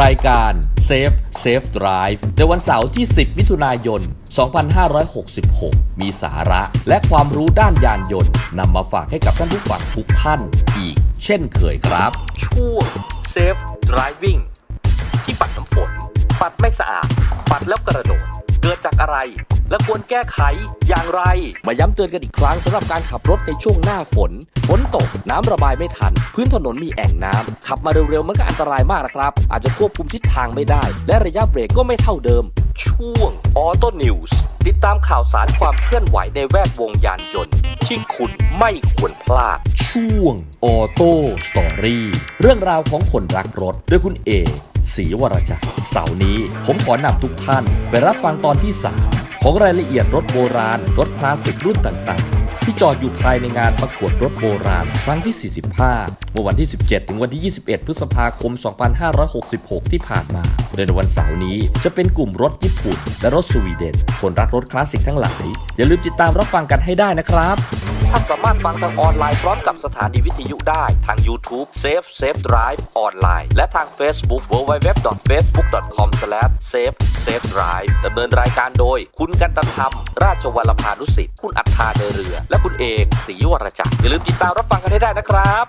รายการ Safe Safe Drive ในวันเสาร์ที่ 10 มิถุนายน 2566 มีสาระและความรู้ด้านยานยนต์นำมาฝากให้กับท่านผู้ฟังทุกท่านอีก เช่นเคยครับ ช่วง Safe Driving ที่ปัดน้ำฝน ปัดไม่สะอาด ปัดแล้วกระโดด เกิดจากอะไร และควรแก้ไขอย่างไร มาย้ำเตือนกันอีกครั้งสำหรับการขับรถในช่วงหน้าฝน ฝนตก น้ำระบายไม่ทัน พื้นถนนมีแอ่งน้ำขับมาเร็วๆมันก็อันตรายมากนะครับ อาจจะควบคุมทิศทางไม่ได้ และระยะเบรกก็ไม่เท่าเดิม ช่วงออโต้นิวส์ติดตามข่าวสารความเคลื่อนไหวในแวดวงยานยนต์ ที่คุณไม่ควรพลาด ช่วงออโต้สตอรี่เรื่องราวของคนรักรถด้วยคุณเอศรีวรจักรเสาร์นี้ ผมขอนำทุกท่าน ไปรับฟังตอนที่ 3 ของรายละเอียดรถโบราณ รถคลาสสิกรุ่นต่างๆ ที่จอดอยู่ภายในงานประกวดรถโบราณ ครั้งที่ 45 เมื่อวันที่ 17 ถึงวันที่ 21 พฤษภาคม 2566 ที่ผ่านมาโดยในวันเสาร์นี้จะเป็นกลุ่มรถญี่ปุ่น และรถสวีเดน คนรักรถคลาสสิกทั้งหลาย อย่าลืมติดตามรับฟังกันให้ได้นะครับ ท่านสามารถฟังทางออนไลน์พร้อมกับสถานีวิทยุได้ทาง YouTube Safe Safe Drive ออนไลน์และทาง Facebook www.facebook.com/safe safe drive ดำเนินรายการโดย คุณกันตธรรม ราชวัลพานุสิทธิ์ คุณอัฏฐาเดเรือ และคุณเอกศรีวรจักรอย่าลืมติดตามรับฟังกันให้ได้นะครับ